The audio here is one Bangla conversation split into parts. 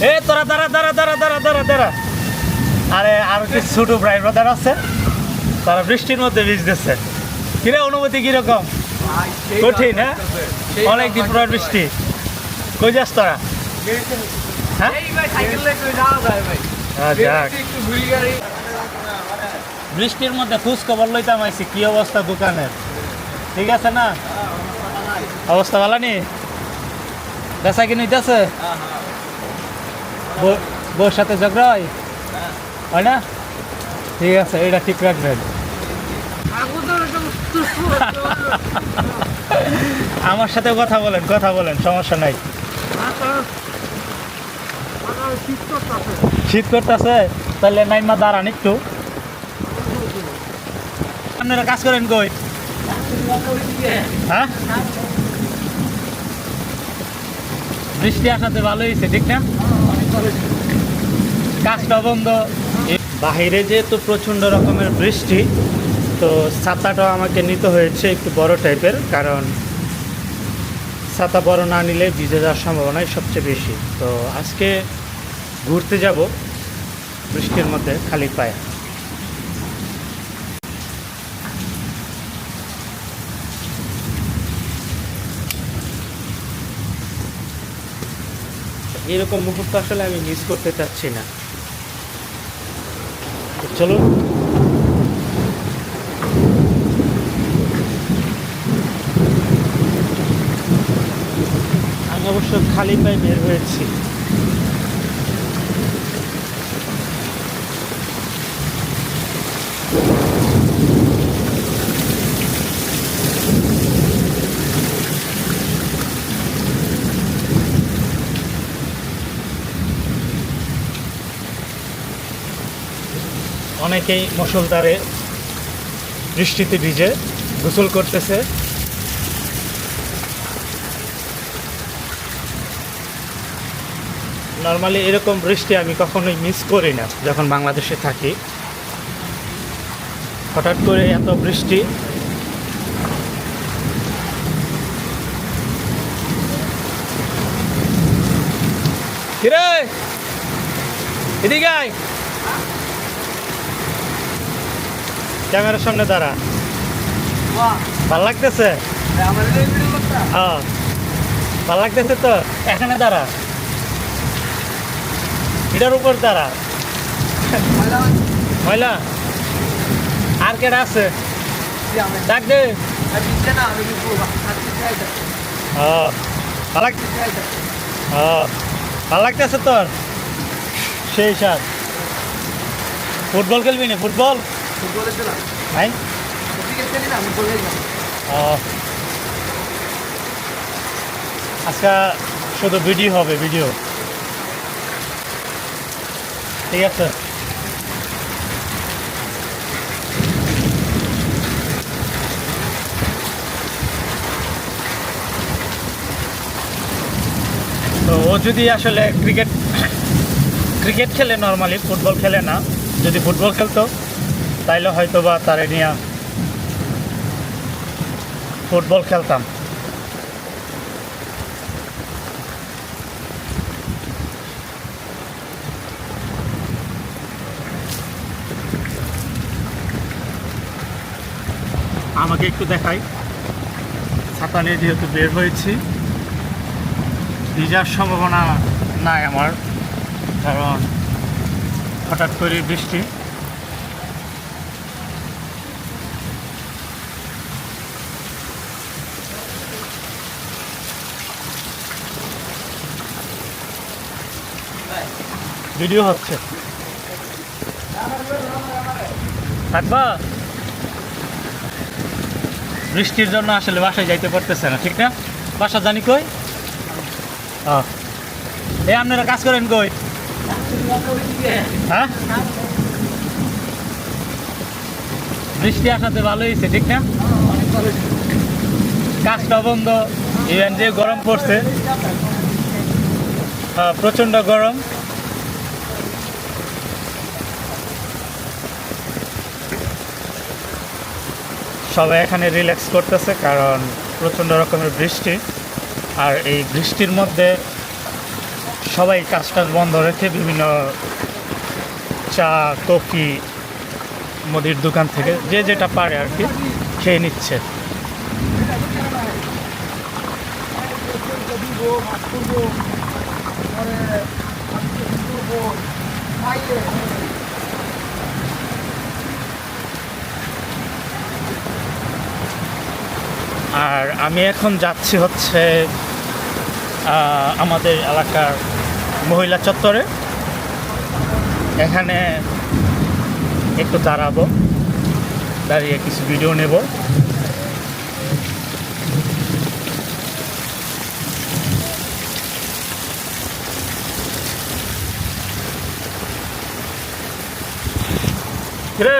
এ, তোরা দাঁড়া দাঁড়া দাঁড়া দাঁড়া দাঁড়া দাঁড়া। আরে, আর কিছু ছোট ভাই ব্রাদার আছে। তারা বৃষ্টির মধ্যে ভিজতেছে কিরে, অনুভূতি কীরকম? কঠিন হ্যাঁ? অনেক দিন পর বৃষ্টি। কই যাস তোরা? হ্যাঁ? বৃষ্টির মধ্যে খোঁজ খবর লইতাম আইছি, কি অবস্থা দোকানের? ঠিক আছে না? অবস্থা ভালো নি? বেচা কিনে হইতেছে? বউ- বউর সাথে ঝগড়া হয়? হয় না? ঠিক আছে, এটা ঠিক রাখবেন। আমার সাথে কথা বলেন কথা বলেন, সমস্যা নাই। শীত করতেছে, তাহলে নাইমা দাঁড়ান একটু। আপনারা কাজ করেন কই? হ্যাঁ? বৃষ্টি আসাতে ভালো হয়েছে, ঠিক না? কাজটা বন্ধ। বাহিরে যেহেতু প্রচণ্ড রকমের বৃষ্টি, তো ছাতাটাও আমাকে নিতে হয়েছে একটু বড় টাইপের, কারণ ছাতা বড় না নিলে ভিজে যাওয়ার সম্ভাবনাই সবচেয়ে বেশি। তো আজকে ঘুরতে যাব বৃষ্টির মধ্যে খালি পায়ে। এরকম মুহূর্ত আসলে আমি মিস করতে চাচ্ছি না। চলো। আমি অবশ্য খালি পায়ে বের হয়েছি। অনেকেই মুসলধারে বৃষ্টিতে ভিজে গোসল করতেছে। নর্মালি এরকম বৃষ্টি আমি কখনোই মিস করি না, যখন বাংলাদেশে থাকি। হঠাৎ করে এত বৃষ্টি। কিরে? এদিকে আয়। ক্যামেরার সামনে দাঁড়া। ভালো লাগতেছে? হ্যাঁ ভালো লাগতেছে তো? এখানে দাঁড়া। এটার উপর দাঁড়া। ময়লা আর কেটা আছে? ডাক দে। হ্যাঁ। ভালো লাগ হ্যাঁ। ভালো লাগতেছে তোর? সেই সাথ ফুটবল খেলবি না? ফুটবল? ও। শুধু ভিডিও হবে ভিডিও ঠিক আছে। তো ও যদি আসলে ক্রিকেট ক্রিকেট খেলে নর্মালি ফুটবল খেলে না যদি ফুটবল খেলতো তাইলে হয়তো বা তারে নিয়ে ফুটবল খেলতাম। আমাকে একটু দেখাই। ছাতা নিয়ে যেহেতু বের হয়েছি, ভিজার সম্ভাবনা নাই আমার, কারণ হঠাৎ করে বৃষ্টি। ভিডিও হচ্ছে। থাকবা? বৃষ্টির জন্য আসলে বাসায় যাইতে পারতেছে না ঠিক না? বাসা জানি কই? এই আপনারা কাজ করেন কই? হ্যাঁ? বৃষ্টি আসাতে ভালো হয়েছে ঠিক না? কাজটা বন্ধ ইভেন যে গরম পড়ছে। হ্যাঁ, প্রচণ্ড গরম। সবাই এখানে রিল্যাক্স করতেছে কারণ প্রচণ্ড রকমের বৃষ্টি। আর এই বৃষ্টির মধ্যে সবাই কাজ বন্ধ রেখে বিভিন্ন চা, কফি মুদির দোকান থেকে যে যেটা পারে আর কি খেয়ে নিচ্ছে। আর আমি এখন যাচ্ছি হচ্ছে আমাদের এলাকার মহিলা চত্বরে এখানে একটু দাঁড়াবো, দাঁড়িয়ে কিছু ভিডিও নেব কিরে?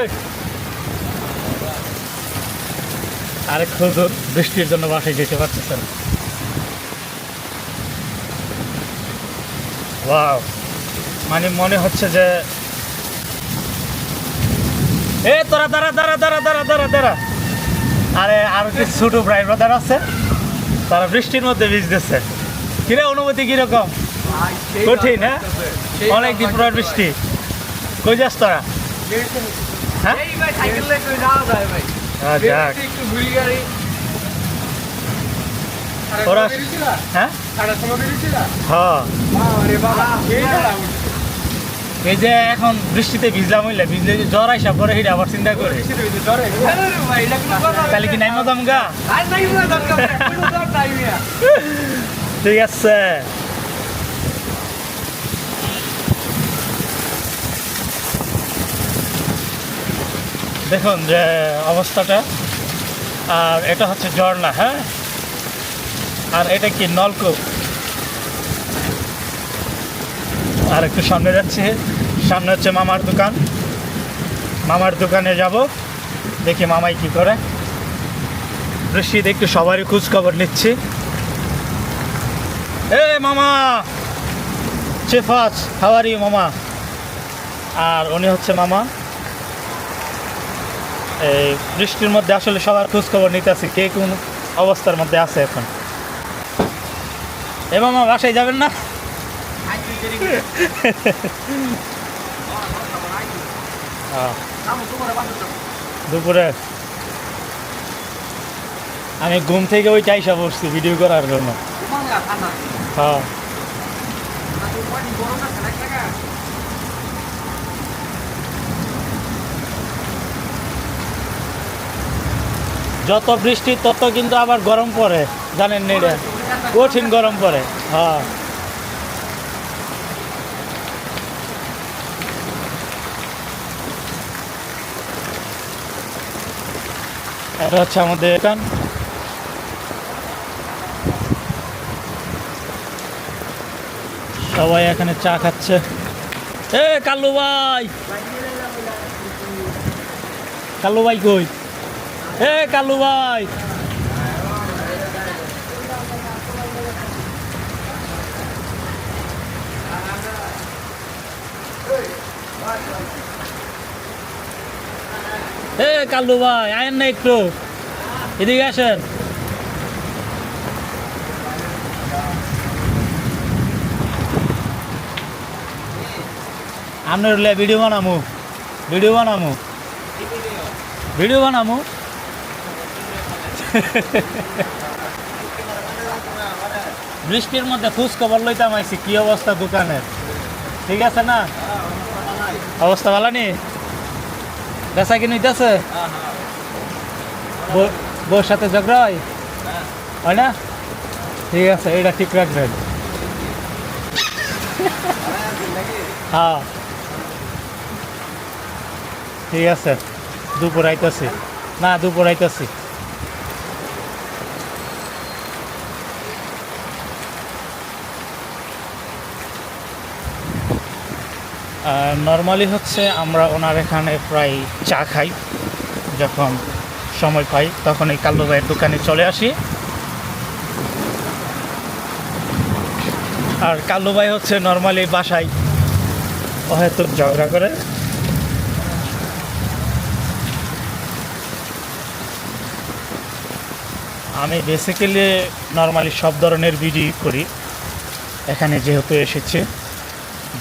আরেক হুজুর বৃষ্টির জন্য বাসায় যেতে পারতেছে না। মানে মনে হচ্ছে যে এ তোরা দাঁড়া দাঁড়া দাঁড়া দাঁড়া দাঁড়া দাঁড়া। আরে আর কিছু ছোট ভাই ব্রাদার আছে। তারা বৃষ্টির মধ্যে ভিজতেছে কিরে অনুভূতি কীরকম? কঠিন হ্যাঁ? অনেক দিন পর বৃষ্টি। কই যাস তোরা? হ্যাঁ? একটু ঘুরি গাড়ি। ওরা হ্যাঁ? হ্যাঁ এই যে এখন বৃষ্টিতে ভিজলাম হইলে ভিজলে জ্বর আইসা পরে সেটা আবার চিন্তা করে। তাহলে কি নাই মতাম গা ঠিক আছে। দেখুন যে অবস্থাটা। আর এটা হচ্ছে ঝর্ণা হ্যাঁ? আর এটা কি নলকূপ? আর একটু সামনে যাচ্ছে। সামনে হচ্ছে মামার দোকান। মামার দোকানে যাব। দেখি মামাই কি করে। বৃষ্টিতে একটু সবারই খোঁজ খবর নিচ্ছি। এ, মামা! চেফাস হাওয়ারি মামা? আর উনি হচ্ছে মামা। এই বৃষ্টির মধ্যে আসলে সবার খোঁজ খবর নিতে আছে কে কোন অবস্থার মধ্যে আছে এখন। এ মামা বাসায় যাবেন না? দুপুরে। আমি ঘুম থেকে ওই চাইসা বসছি ভিডিও করার জন্য। হ্যাঁ। যত বৃষ্টি, তত কিন্তু আবার গরম পড়ে, জানেন না এটা? কঠিন গরম পড়ে হ্যাঁ। এটা হচ্ছে আমাদের দোকান। সবাই এখানে চা খাচ্ছে। এ, কাল্লু ভাই! কাল্লু ভাই কই? এ কাল্লু ভাই। এ কাল্লু ভাই, আয়েন না একটু। এদিকে আসেন। আপনার ভিডিও বানামু। ভিডিও বানামু। ভিডিও বানামু। বৃষ্টির মধ্যে খোঁজ খবর লইতাম আইছি, কি অবস্থা দোকানের? ঠিক আছে না? অবস্থা ভালো নি? বেচা কি নিতেছে বউর সাথে ঝগড়া হয়? হয় না? ঠিক আছে, এটা ঠিক রাখবেন। হ্যাঁ। ঠিক আছে, দুপুর আইতাছি। না, দুপুর আইতাছি। নর্মালি হচ্ছে আমরা ওনার এখানে প্রায় চা খাই। যখন সময় পাই, তখন এই কাল্লু ভাইয়ের দোকানে চলে আসি। আর কাল্লু ভাই হচ্ছে নর্মালি বাসায় হয়তো ঝগড়া করে। আমি বেসিক্যালি নর্মালি সব ধরনের ভিডিও করি। এখানে যেহেতু এসেছে।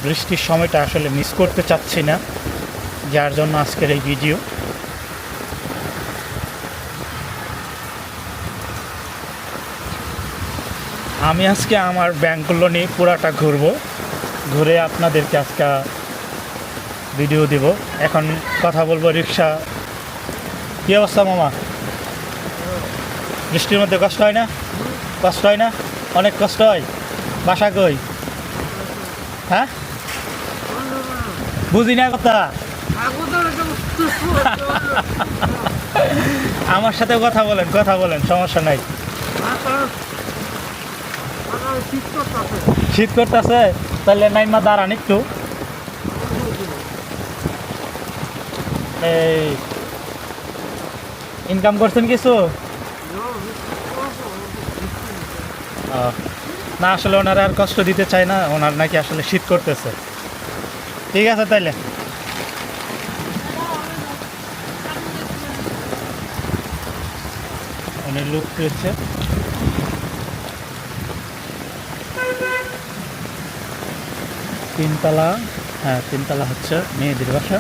বৃষ্টির সময়টা আসলে মিস করতে চাচ্ছি না, যার জন্য আজকের এই ভিডিও আমি আজকে আমার ব্যাংকগুলো নিয়ে পুরাটা ঘুরবো, ঘুরে আপনাদেরকে আজকে ভিডিও দিব। এখন কথা বলব রিক্সা। কী অবস্থা মামা? বৃষ্টির মধ্যে কষ্ট হয় না? কষ্ট হয় না? অনেক কষ্ট হয়। বাসা কই? হ্যাঁ বুঝি না কথা? আমার সাথে কথা বলেন কথা বলেন, সমস্যা নাই। শীত করতেছে? তাহলে নাইমা দাঁড়ান একটু। এই ইনকাম করছেন কিছু? না, আসলে ওনারা আর কষ্ট দিতে চায় না, ওনার নাকি আসলে শীত করতেছে। ঠিক আছে তাইলে। উনি লুক পেয়েছে। তিনতলা হ্যাঁ তিনতলা হচ্ছে মেয়েদের বাসা।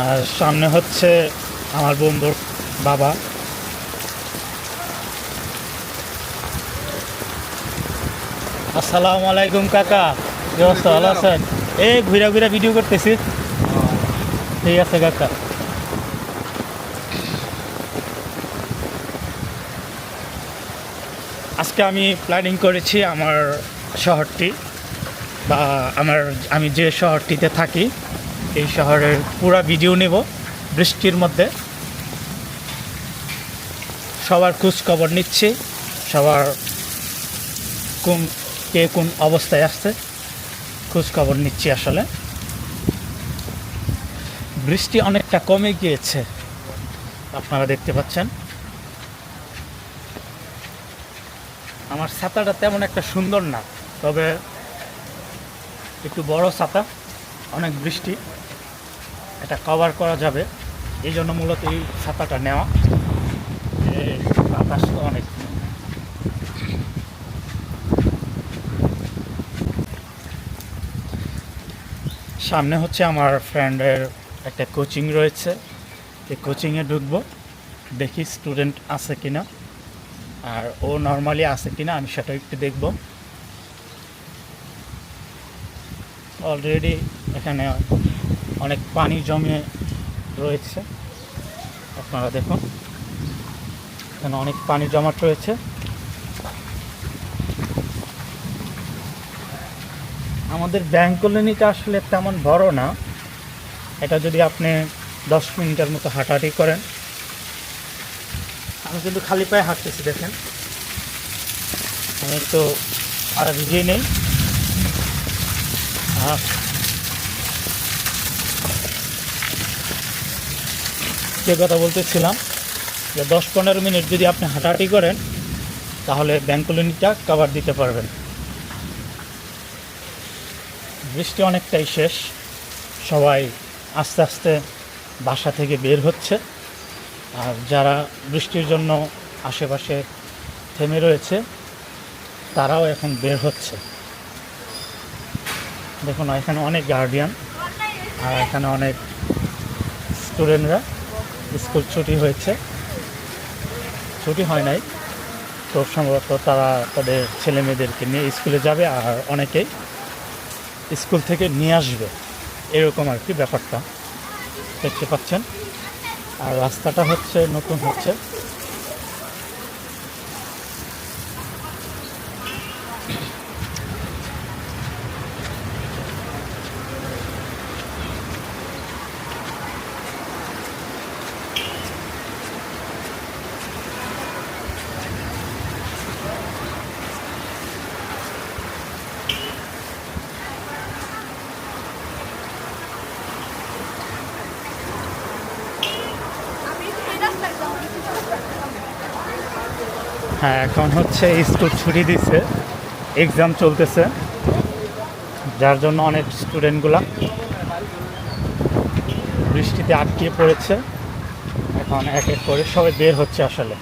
আর সামনে হচ্ছে আমার বন্ধুর বাবা। আসসালামু আলাইকুম কাকা, কি অবস্থা? ভালো আছেন? এই ঘুরা ঘুরা ভিডিও করতেছি। ঠিক আছে কাকা। আজকে আমি প্ল্যানিং করেছি আমার শহরটি, বা আমার, আমি যে শহরটিতে থাকি এই শহরের পুরা ভিডিও নেব বৃষ্টির মধ্যে। সবার খোঁজ খবর নিচ্ছি, সবার কোন, কে কোন অবস্থায় আসছে খোঁজ খবর নিচ্ছি আসলে। বৃষ্টি অনেকটা কমে গিয়েছে, আপনারা দেখতে পাচ্ছেন। আমার ছাতাটা তেমন একটা সুন্দর না, তবে একটু বড় ছাতা, অনেক বৃষ্টি। এটা কভার করা যাবে। এই জন্য মূলত এই ছাতাটা নেওয়া। বাতাস অনেক। সামনে হচ্ছে আমার ফ্রেন্ডের একটা কোচিং রয়েছে। এই কোচিংয়ে ঢুকবো। দেখি স্টুডেন্ট আছে কিনা। আর ও নর্মালি আছে কিনা আমি সেটা একটু দেখব। অলরেডি এখানে অনেক পানি জমে রয়েছে। আপনারা দেখুন, এখানে অনেক পানি জমাট রয়েছে। আমাদের ব্যাংক কলোনিটা আসলে তেমন বড় না। এটা যদি আপনি দশ মিনিটের মতো হাঁটাহাঁটি করেন। আমি কিন্তু খালি পায়ে হাঁটতেছি, দেখেন। আমি তো আর ভিজিয়ে নেই। যে কথা বলতেছিলাম যে দশ পনেরো মিনিট যদি আপনি হাঁটাহাঁটি করেন, তাহলে ব্যাংক কলোনিটা কভার দিতে পারবেন। বৃষ্টি অনেকটাই শেষ, সবাই আস্তে আস্তে বাসা থেকে বের হচ্ছে। আর যারা বৃষ্টির জন্য আশেপাশে থেমে রয়েছে, তারাও এখন বের হচ্ছে। দেখুন, এখানে অনেক গার্ডিয়ান আর এখানে অনেক স্টুডেন্টরা স্কুল ছুটি হয়েছে। ছুটি হয় নাই। তো সম্ভবত তারা তাদের ছেলে মেয়েদেরকে নিয়ে স্কুলে যাবে আর অনেকেই স্কুল থেকে নিয়ে আসবে। এরকম আর কি ব্যাপারটা। দেখতে পাচ্ছেন। আর রাস্তাটা হচ্ছে নতুন হচ্ছে। হ্যাঁ এখন হচ্ছে স্কুল ছুটি দিচ্ছে এক্সাম চলতেছে, যার জন্য অনেক স্টুডেন্টগুলা বৃষ্টিতে আটকে পড়েছে। এখন এক এক করে সবাই বের হচ্ছে আসলে।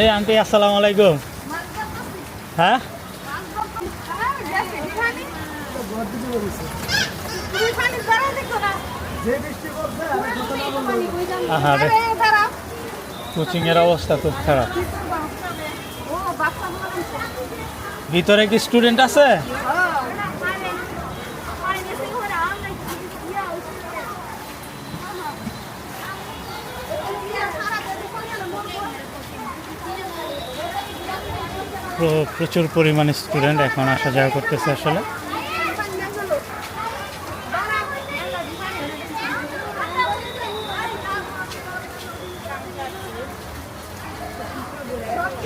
এই আন্টি আসসালামু আলাইকুম। হ্যাঁ? আহারে। কোচিংয়ের অবস্থা খুব খারাপ। ভিতরে কি স্টুডেন্ট আছে? প্রচুর পরিমাণে স্টুডেন্ট এখন আসা যাওয়া করতেছে আসলে।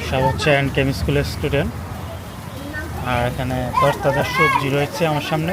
সব হচ্ছে অ্যান্ড কেমি স্কুলের স্টুডেন্ট আর এখানে দশ সবজি রয়েছে আমার সামনে।